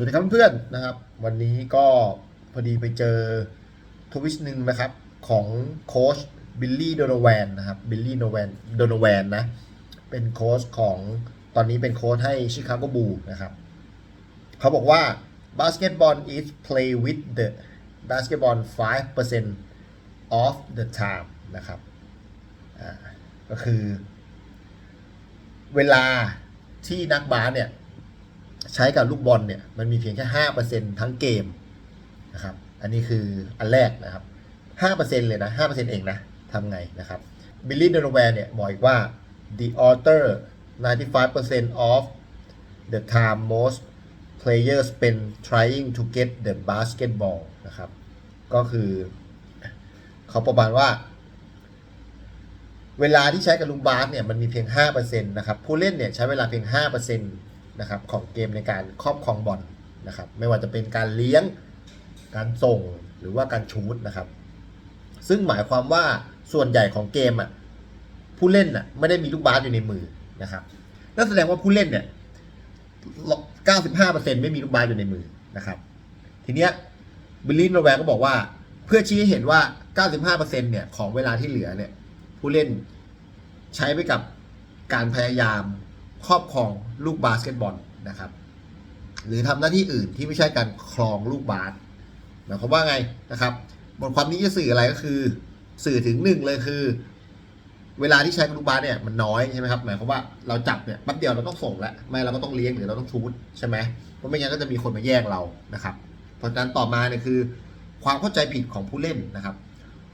สวัสดีครับเพื่อนๆนะครับ วันนี้ก็พอดีไปเจอทวิชหนึ่งนะครับ ของโค้ชบิลลี่โดนแวนนะครับบิลลี่โดนแวนโดนแวนนะ เป็นโค้ชของตอนนี้เป็นโค้ชให้ชิคาโกบูนะครับ เขาบอกว่า basketball is play with the basketball 5% of the time นะครับก็คือ เวลาที่นักบาสเนี่ย ใช้กับลูกบอลเนี่ยมันมีเพียงแค่ห้าเปอร์เซ็นทั้งเกมนะครับ อันนี้คืออันแรกนะครับห้าเปอร์เซ็นเลยนะห้าเปอร์เซ็นเองนะทำไงนะครับบิลลี่เดนแวร์เนี่ยบอกอีกว่า the author 95% of the time most players spend trying to get the basketball นะครับ ก็คือเขาประมาณว่า เวลาที่ใช้กับลูกบาสเนี่ยมันมีเพียง 5%นะครับ ผู้เล่นเนี่ยใช้เวลาเพียง 5% นะครับของเกมในการครอบครองบอลนะครับไม่ว่าจะเป็นการเลี้ยงการส่งหรือว่าการชูตนะครับ ซึ่งหมายความว่าส่วนใหญ่ของเกมอะผู้เล่นอะไม่ได้มีลูกบาสอยู่ในมือนะครับนั่นแสดงว่าผู้เล่นเนี่ย95%ไม่มีลูกบาสอยู่ในมือนะครับ ทีเนี้ยบิลลี่โนแวร์ก็บอกว่า เพื่อชี้ให้เห็นว่า 95%เนี่ยของเวลาที่เหลือเนี่ยผู้เล่นใช้ไปกับการพยายาม ครอบครองลูกบาสเกตบอลนะครับ หรือทำหน้าที่อื่นที่ไม่ใช่การครองลูกบาสหมายความว่าไงนะครับ บทความนี้จะสื่ออะไรก็คือ สื่อถึงหนึ่งเลยคือ เวลาที่ใช้ลูกบาสเนี่ยมันน้อยใช่ไหมครับหมายความว่าเราจับเนี่ยแป๊บเดียวเราต้องส่งแล้วไม่เราก็ต้องเลี้ยงหรือเราต้องชูดใช่ไหมเพราะไม่งั้นก็จะมีคนมาแย่งเรานะครับเพราะฉะนั้นต่อมาเนี่ยคือ ความเข้าใจผิดของผู้เล่นนะครับ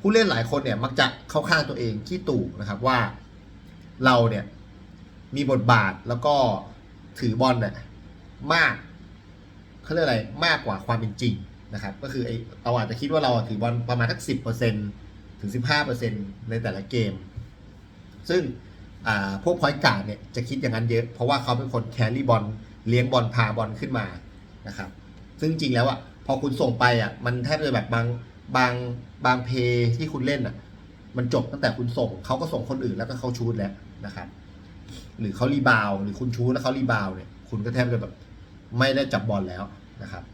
ผู้เล่นหลายคนเนี่ยมักจะเข้าข้างตัวเองขี้ตู่นะครับว่าเราเนี่ย มีบทบาทแล้วก็ถือบอลเนี่ยมากเขาเรียกอะไรมากกว่าความเป็นจริงนะครับ ก็คือไอเราอาจจะคิดว่าเราถือบอลประมาณทักสิบเปอร์เซ็นถึงสิบห้าเปอร์เซ็นในแต่ละเกม ซึ่งพวกพอยต์การ์ดเนี่ยจะคิดอย่างนั้นเยอะ เพราะว่าเขาเป็นคนแครี่บอลเลี้ยงบอลพาบอลขึ้นมานะครับ ซึ่งจริงแล้วอะพอคุณส่งไปอะมันแทบจะแบบบางบางบางเพย์ที่คุณเล่นอะมันจบตั้งแต่คุณส่งเขาก็ส่งคนอื่นแล้วก็เขาชูดแล้วนะครับ หรือเขารีบาวหรือคุณชูดแล้วเขารีบาวเนี่ยคุณก็แทบจะแบบไม่ได้จับบอลแล้วนะครับ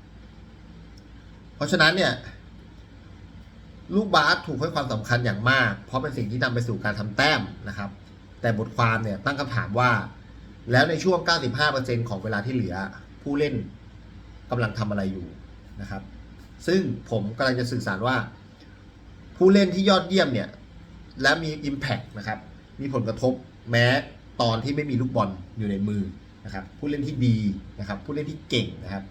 เพราะฉะนั้นเนี่ยลูกบาสถูกให้ความสำคัญอย่างมาก เพราะเป็นสิ่งที่นำไปสู่การทำแต้มนะครับ แต่บทความเนี่ยตั้งคำถามว่า แล้วในช่วง 95%ของเวลาที่เหลือ ผู้เล่นกำลังทำอะไรอยู่นะครับ ซึ่งผมกำลังจะสื่อสารว่า ผู้เล่นที่ยอดเยี่ยมเนี่ยและมี Impact นะครับ มีผลกระทบแม้ ตอนที่ไม่มีลูกบอลอยู่ในมือนะครับผู้เล่นที่ดีนะครับผู้เล่นที่เก่งนะครับ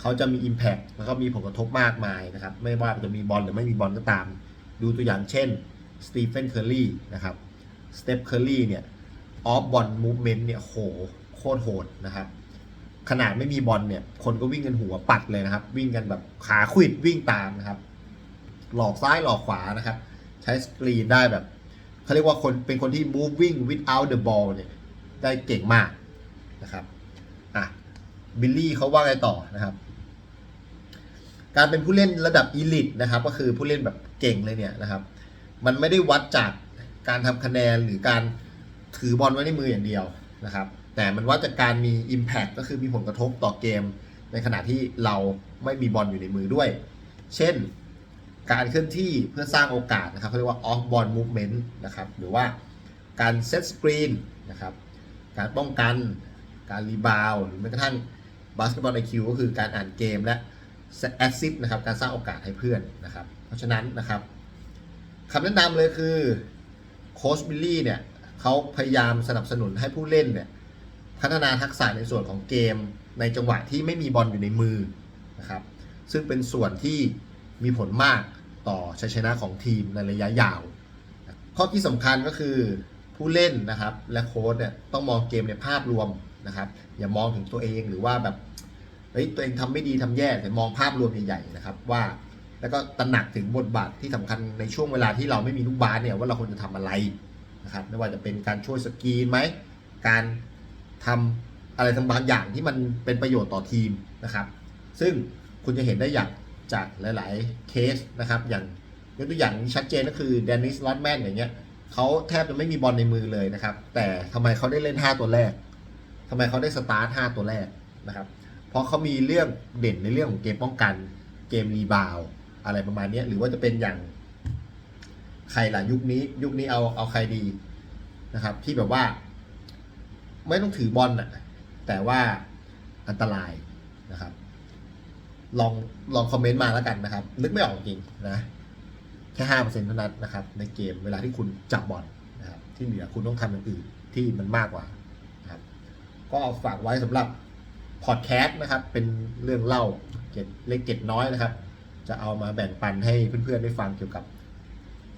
เขาจะมี Impact แล้วก็มีผลกระทบมากมายนะครับไม่ว่าจะมีบอลหรือไม่มีบอลก็ตาม ดูตัวอย่างเช่นสตีเฟนเคอร์รีนะครับสเตปเคอร์รีเนี่ยออฟบอลมูฟเมนต์เนี่ยโหโคตรโหดนะครับขนาดไม่มีบอลเนี่ยคนก็วิ่งกันหัวปัดเลยนะครับ วิ่งกันแบบขาขวิดวิ่งตามนะครับ หลอกซ้ายหลอกขวานะครับ ใช้สกรีนได้แบบ เขาเรียกว่าคนเป็นคนที่ moving without the ball เนี่ยได้เก่งมากนะครับอะบิลลี่เขาว่าไงต่อนะครับ การเป็นผู้เล่นระดับอีลิตนะครับ ก็คือผู้เล่นแบบเก่งเลยเนี่ยนะครับ มันไม่ได้วัดจากการทำคะแนนหรือการถือบอลไว้ในมืออย่างเดียวนะครับ แต่มันวัดจากการมี Impact ก็คือมีผลกระทบต่อเกม ในขณะที่เราไม่มีบอลอยู่ในมือด้วย เช่น การเคลื่อนที่เพื่อสร้างโอกาสนะครับเขาเรียกว่า off ball movement นะครับ หรือว่าการเซตสกรีนนะครับ การป้องกัน การรีบาวหรือแม้กระทั่งบาสเกตบอลไอคิวก็คือการอ่านเกมและแอสซิสนะครับ การสร้างโอกาสให้เพื่อนนะครับ เพราะฉะนั้นนะครับคำแนะนำเลยคือโค้ชบิลลี่เนี่ยเขาพยายามสนับสนุนให้ผู้เล่นเนี่ยพัฒนาทักษะในส่วนของเกมในจังหวะที่ไม่มีบอลอยู่ในมือนะครับ ซึ่งเป็นส่วนที่มีผลมาก ต่อชัยชนะของทีมในระยะยาว ข้อที่สำคัญก็คือผู้เล่นนะครับและโค้ชเนี่ยต้องมองเกมในภาพรวมนะครับอย่ามองถึงตัวเองหรือว่าแบบเฮ้ยตัวเองทำไม่ดีทำแย่แต่มองภาพรวมใหญ่ๆนะครับว่าแล้วก็ตระหนักถึงบทบาทที่สำคัญในช่วงเวลาที่เราไม่มีลูกบาสเนี่ยว่าเราควรจะทำอะไรนะครับไม่ว่าจะเป็นการช่วยสกีนไหมการทำอะไรทั้งบางอย่างที่มันเป็นประโยชน์ต่อทีมนะครับ ซึ่งคุณจะเห็นได้อย่าง จากหลาย ๆ เคสนะครับ อย่างยกตัวอย่างชัดเจนก็คือเดนิสลอตแมนอย่างเงี้ยเขาแทบจะไม่มีบอลในมือเลยนะครับ แต่ทำไมเขาได้เล่น 5 ตัวแรกทำไมเขาได้สตาร์ท5ตัวแรกนะครับ เพราะเขามีเรื่องเด่นในเรื่องของเกมป้องกัน เกมรีบาวอะไรประมาณนี้หรือว่าจะเป็นอย่างใครล่ะยุคนี้ยุคนี้เอาเอาใครดีนะครับ ที่แบบว่า ไม่ต้องถือบอลน่ะแต่ว่าอันตรายนะครับ ลองลองคอมเมนต์มาแล้วกันนะครับ นึกไม่ออกจริงนะแค่ห้าเปอร์เซ็นต์เท่านั้นนะครับ ในเกมเวลาที่คุณจับบอลนะครับที่เหลือคุณต้องทำอย่างอื่นที่มันมากกว่านะครับ ก็ฝากไว้สำหรับพอดแคสต์นะครับ เป็นเรื่องเล่าเก็ดเล็กเก็ดน้อยนะครับ จะเอามาแบ่งปันให้เพื่อนๆได้ฟังเกี่ยวกับ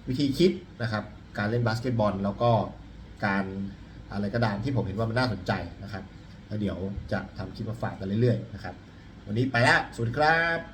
วิธีคิดนะครับ การเล่นบาสเกตบอล แล้วก็การอะไรก็ตามที่ผมเห็นว่ามันน่าสนใจนะครับแล้วเดี๋ยวจะทำคลิปมาฝากกันเรื่อยๆนะครับ วันนี้ไปแล้วสวัสดีครับ